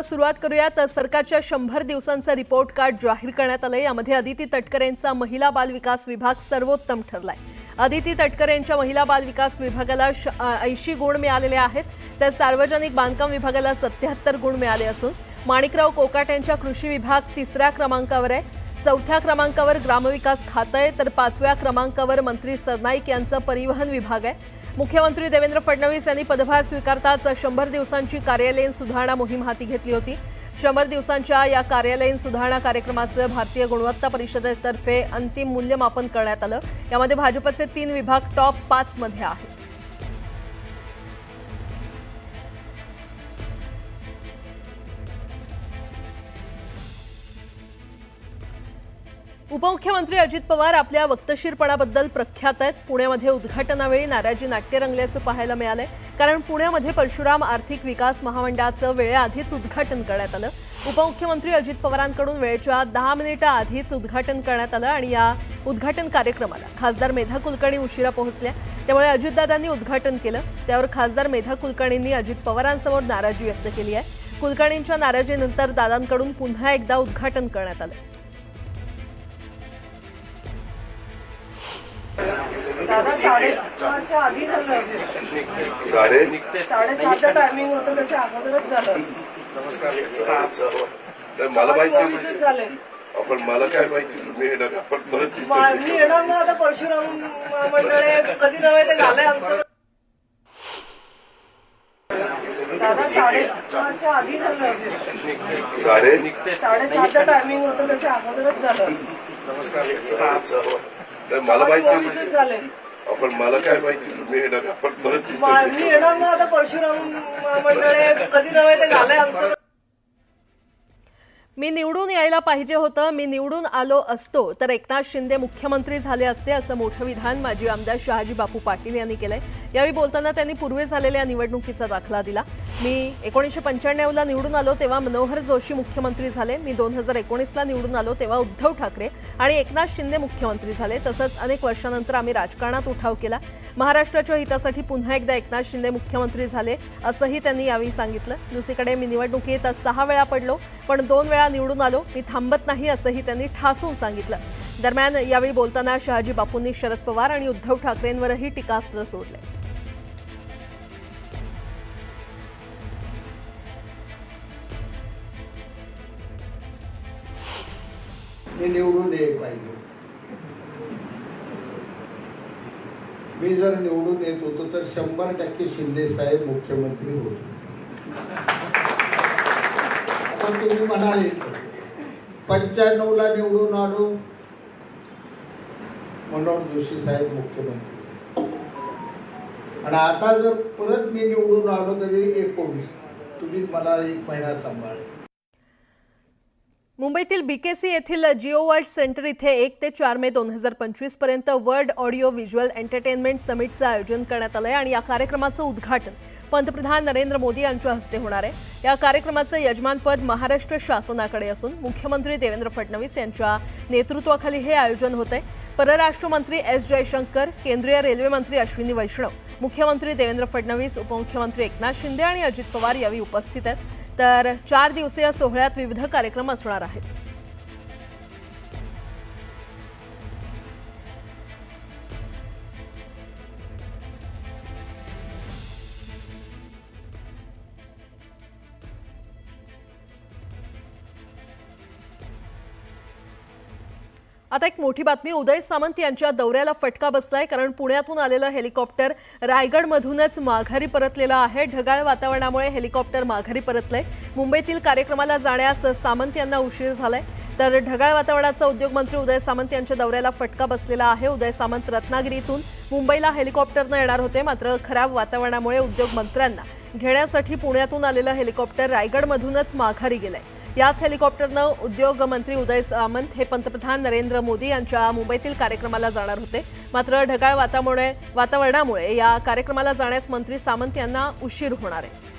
सुरुवात करूया तर सरकारच्या शंभर दिवसांचा रिपोर्ट कार्ड जाहीर करण्यात आलं यामध्ये अदिती तटकरेंचा महिला बाल विकास विभाग सर्वोत्तम ठरलाय. अदिती तटकरे यांच्या महिला बाल विकास विभागाला ऐंशी गुण मिळालेले आहेत. तर सार्वजनिक बांधकाम विभागाला सत्याहत्तर गुण मिळाले असून माणिकराव कोकाट यांच्या कृषी विभाग तिसऱ्या क्रमांकावर आहे. चौथ्या क्रमांकावर ग्रामविकास खातं आहे तर पाचव्या क्रमांकावर मंत्री सरनाईक यांचं परिवहन विभाग आहे. मुख्यमंत्री देवेंद्र फडणवीस यांनी पदभार स्वीकारताच शंभर दिवसांची कार्यालयीन सुधारणा मोहीम हाती घेतली होती. शंभर दिवसांच्या या कार्यालयीन सुधारणा कार्यक्रमाचं भारतीय गुणवत्ता परिषदेतर्फे अंतिम मूल्यमापन करण्यात आलं. यामध्ये भाजपचे तीन विभाग टॉप पाचमध्ये आहेत. उपमुख्यमंत्री अजित पवार आपल्या वक्तशीरपणाबद्दल प्रख्यात आहेत. पुण्यामध्ये उद्घाटनावेळी नाराजी नाट्य रंगल्याचं पाहायला मिळालंय. कारण पुण्यामध्ये परशुराम आर्थिक विकास महामंडळाचं वेळेआधीच उद्घाटन करण्यात आलं. उपमुख्यमंत्री अजित पवारांकडून वेळेच्या दहा मिनिटं आधीच उद्घाटन करण्यात आलं आणि या उद्घाटन कार्यक्रमाला खासदार मेधा कुलकर्णी उशिरा पोहोचल्या. त्यामुळे अजितदादांनी उद्घाटन केलं. त्यावर खासदार मेधा कुलकर्णींनी अजित पवारांसमोर नाराजी व्यक्त केली आहे. कुलकर्णींच्या नाराजीनंतर दादांकडून पुन्हा एकदा उद्घाटन करण्यात आलं. दादा साडेसहाच्या आधी झालं. साडे? साडेसहाचं टायमिंग होतं त्याच्या अगोदरच झालं. तर मला माहिती. झाले. आपण मला काय माहिती तुम्ही येणार आपण परत मा- येणार ना आता परशुराम मंडळे कधी नव्हे ते झालंय आमचं. दादा साडेसहाच्या आधी झालं. साडे? साडेसहाचं टायमिंग होतं त्याच्या अगोदरच झालं. तर मला माहिती नाही. झाले आपण मला काय माहिती तुम्ही येणार आपण परत मा- मी येणार ना आता परशुराम मंडळे कधी नव्हे ते झालंय आमचं. मी निवडून यायला पाहिजे होतं मी निवडून आलो असतो. तर एकनाथ शिंदे मुख्यमंत्री झाले असते असं मोठं विधान माजी आमदार शहाजी बापू पाटील यांनी केलंय. यावेळी बोलताना त्यांनी पूर्वी झालेल्या निवडणुकीचा दाखला दिला. मी एकोणीसशे पंच्याण्णवला निवडून आलो तेव्हा मनोहर जोशी मुख्यमंत्री झाले. मी दोन हजार एकोणीसला निवडून आलो तेव्हा उद्धव ठाकरे आणि एकनाथ शिंदे मुख्यमंत्री झाले. तसंच अनेक वर्षानंतर आम्ही राजकारणात उठाव केला. महाराष्ट्राच्या हितासाठी पुन्हा एकदा एकनाथ शिंदे मुख्यमंत्री झाले असंही त्यांनी यावेळी सांगितलं. दुसरीकडे मी निवडणुकीत सहा वेळा पडलो पण दोन वेळा निवडून आलो. मी थांबत नाही असंही त्यांनी ठासून सांगितलं. दरम्यान यावेळी बोलताना शहाजी बापूंनी शरद पवार आणि उद्धव ठाकरेंवरही टीकास्त्र सोडले. मी निवडून पाहिजे मी जर निवडून येत होतो तर शंभर टक्के शिंदे साहेब मुख्यमंत्री होते. पण तुम्ही म्हणाले. पंच्याण्णव ला निवडून आलो मनोहर जोशी साहेब मुख्यमंत्री. आणि आता जर परत मी निवडून आलो तरी एकोणीस. तुम्ही मला एक महिना सांभाळला मुंबईतील बीकेसी येथील जिओ वर्ल्ड सेंटर इथे एक ते चार मे दोन हजार पंचवीसपर्यंत वर्ल्ड ऑडिओ व्हिज्युअल एंटरटेनमेंट समिटचं आयोजन करण्यात आलंय आणि या कार्यक्रमाचं उद्घाटन पंतप्रधान नरेंद्र मोदी यांच्या हस्ते होणार आहे. या कार्यक्रमाचं यजमानपद महाराष्ट्र शासनाकडे असून मुख्यमंत्री देवेंद्र फडणवीस यांच्या नेतृत्वाखाली हे आयोजन होत आहे परराष्ट्र मंत्री एस जयशंकर केंद्रीय रेल्वे मंत्री अश्विनी वैष्णव मुख्यमंत्री देवेंद्र फडणवीस उपमुख्यमंत्री एकनाथ शिंदे आणि अजित पवार यावेळी उपस्थित आहेत. तर चार दिवसीय सोहळ्यात विविध कार्यक्रम असणार आहेत. आता एक मोठी बातमी. उदय सामंत यांच्या दौऱ्याला फटका बसलाय कारण पुण्यातून आलेलं हेलिकॉप्टर रायगडमधूनच माघारी परतलेलं आहे. ढगाळ वातावरणामुळे हेलिकॉप्टर माघारी परतलंय. मुंबईतील कार्यक्रमाला जाण्यास सामंत यांना उशीर झालाय. तर ढगाळ वातावरणाचा उद्योगमंत्री उदय सामंत यांच्या दौऱ्याला फटका बसलेला आहे. उदय सामंत रत्नागिरीतून मुंबईला हेलिकॉप्टरनं येणार होते. मात्र खराब वातावरणामुळे उद्योगमंत्र्यांना घेण्यासाठी पुण्यातून आलेलं हेलिकॉप्टर रायगडमधूनच माघारी गेलंय. याच हेलिकॉप्टरनं उद्योग मंत्री उदय सामंत हे पंतप्रधान नरेंद्र मोदी यांच्या मुंबईतील कार्यक्रमाला जाणार होते. मात्र ढगाळ वातावरणामुळे वातावरणामुळे या कार्यक्रमाला जाण्यास मंत्री सामंत यांना उशीर होणार आहे.